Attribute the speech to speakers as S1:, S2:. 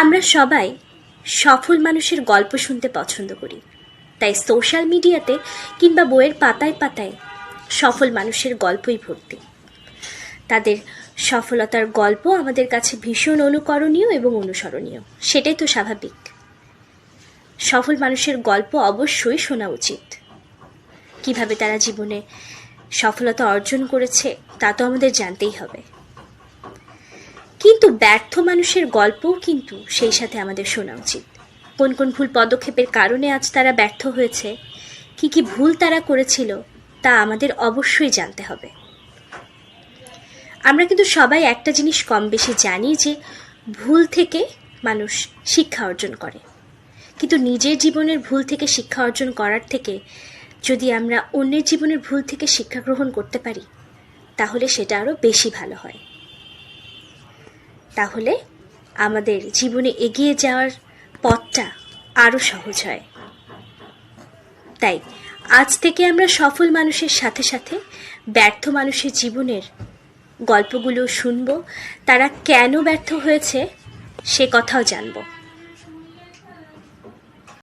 S1: আমরা সবাই সফল মানুষের গল্প শুনতে পছন্দ করি। তাই সোশ্যাল মিডিয়াতে কিংবা বইয়ের পাতায় পাতায় সফল মানুষের গল্পই ভর্তি। তাদের সফলতার গল্প আমাদের কাছে ভীষণ অনুকরণীয় এবং অনুসরণীয়। সেটাই তো স্বাভাবিক। সফল মানুষের গল্প অবশ্যই শোনা উচিত। কীভাবে তারা জীবনে সফলতা অর্জন করেছে, তা তো আমাদের জানতেই হবে। কিন্তু ব্যর্থ মানুষের গল্পও কিন্তু সেই সাথে আমাদের শোনা উচিত। কোন কোন ভুল পদক্ষেপের কারণে আজ তারা ব্যর্থ হয়েছে, কি কি ভুল তারা করেছিল, তা আমাদের অবশ্যই জানতে হবে। আমরা কিন্তু সবাই একটা জিনিস কম বেশি জানি যে, ভুল থেকে মানুষ শিক্ষা অর্জন করে। কিন্তু নিজের জীবনের ভুল থেকে শিক্ষা অর্জন করার থেকে যদি আমরা অন্যের জীবনের ভুল থেকে শিক্ষা গ্রহণ করতে পারি, তাহলে সেটা আরও বেশি ভালো হয়। তাহলে আমাদের জীবনে এগিয়ে যাওয়ার পথটা আরও সহজ হয়। তাই আজ থেকে আমরা সফল মানুষের সাথে সাথে ব্যর্থ মানুষের জীবনের গল্পগুলো শুনব, তারা কেন ব্যর্থ হয়েছে সে কথাও জানব।